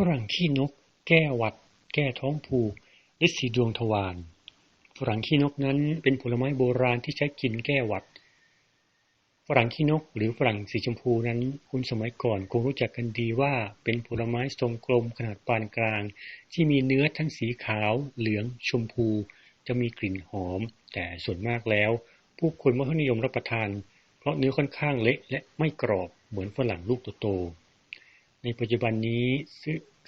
ฝรั่งขี้นก แก้หวัด แก้ท้องผูกฤทธิ์สีดวงทวารฝรั่งขี้นกนั้นเป็นผลไม้โบราณที่ใช้กินแก้หวัด ฝรั่งขี้นกหรือฝรั่งสีชมพูนั้นคุณสมัยก่อนคงรู้จักกันดีว่าเป็นผลไม้ทรงกลมขนาดปานกลาง ที่มีเนื้อทั้งสีขาว เหลือง ชมพู จะมีกลิ่นหอม แต่ส่วนมากแล้ว ผู้คนไม่ค่อยนิยมรับประทาน เพราะเนื้อค่อนข้างเละและไม่กรอบเหมือนฝรั่งลูกโตๆ ในปัจจุบันนี้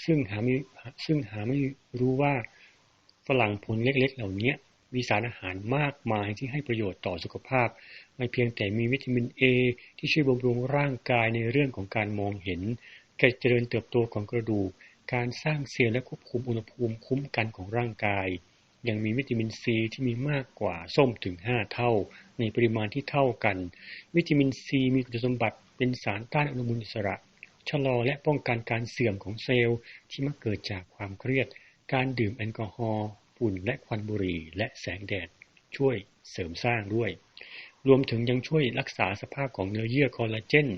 ซึ่งหาไม่ซึ่งหาไม่รู้ว่าฝรั่งผลเล็ก ๆ เหล่านี้มีสารอาหารมากมายที่ให้ประโยชน์ต่อสุขภาพ ไม่เพียงแต่มีวิตามินเอที่ช่วยบำรุงร่างกายในเรื่องของการมองเห็น การเจริญเติบโตของกระดูก การสร้างเซลล์และควบคุมอุณหภูมิคุ้มกันของร่างกาย ยังมีวิตามินซีที่มีมากกว่าส้มถึง 5 เท่า ในปริมาณที่เท่ากัน วิตามินซีมีคุณสมบัติเป็นสารต้านอนุมูลอิสระ ชะลอและป้องกันการเสื่อมของเซลล์ที่มักเกิดจากความเครียด การดื่มแอลกอฮอล์ฝุ่นและควันบุหรี่ และแสงแดด ช่วยเสริมสร้างด้วย รวมถึงยังช่วยรักษาสภาพของเนื้อเยื่อคอลลาเจน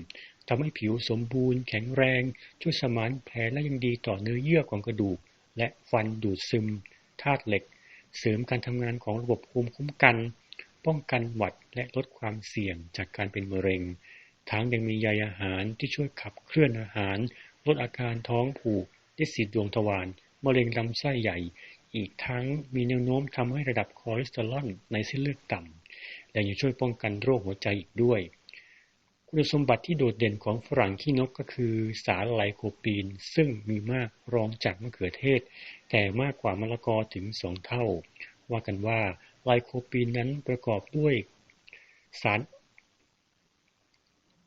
ทำให้ผิวสมบูรณ์แข็งแรง ช่วยสมานแผลและยังดีต่อเนื้อเยื่อของกระดูก และฟันดูดซึมธาตุเหล็ก เสริมการทำงานของระบบภูมิคุ้มกัน ป้องกันหวัดและลดความเสี่ยงจากการเป็นมะเร็ง ทั้งยังมีใยอาหารที่ช่วยขับเคลื่อนอาหาร ลดอาการท้องผูกดิสีดวงทวารมะเร็งลำไส้ใหญ่ อีกทั้งมีแนวโน้มทำให้ระดับคอเลสเตอรอลในเส้นเลือดต่ำและยังช่วยป้องกันโรคหัวใจอีกด้วย คุณสมบัติที่โดดเด่นของฝรั่งขี้นกก็คือสารไลโคปีน ซึ่งมีมากรองจากมะเขือเทศ แต่มากกว่ามะละกอถึงสองเท่า ว่ากันว่าไลโคปีนนั้นประกอบด้วยสาร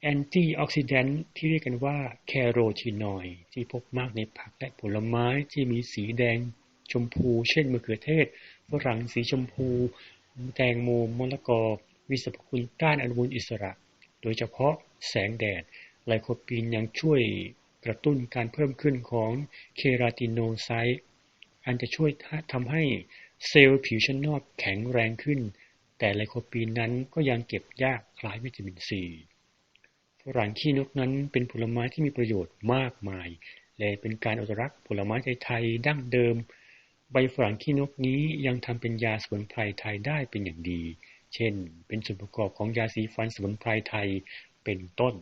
แอนตี้ออกซิแดนต์ที่เรียกกันว่าแคโรทีนอยด์ที่พบมากในผักและผลไม้ที่มีสีแดงชมพู เช่นมะเขือเทศฝรั่งสีชมพู แตงโมมะละกอมีสรรพคุณต้านอนุมูลอิสระ โดยเฉพาะแสงแดดไลโคปีนยังช่วยกระตุ้นการเพิ่มขึ้นของเคราตินโนไซต์อันจะช่วยทำให้เซลล์ผิวชั้นนอกแข็งแรงขึ้น แต่ไลโคปีนนั้นก็ยังเก็บยากคล้ายวิตามินซี ฝรั่งขี้นกนั้นเป็นผลไม้ที่มีประโยชน์มากมาย และเป็นการอนุรักษ์ผลไม้ไทยๆดั้งเดิม ใบฝรั่งขี้นกนี้ยังทำเป็นยาสมุนไพรไทยได้เป็นอย่างดี เช่น เป็นส่วนประกอบของยาสีฟันสมุนไพรไทยเป็นต้น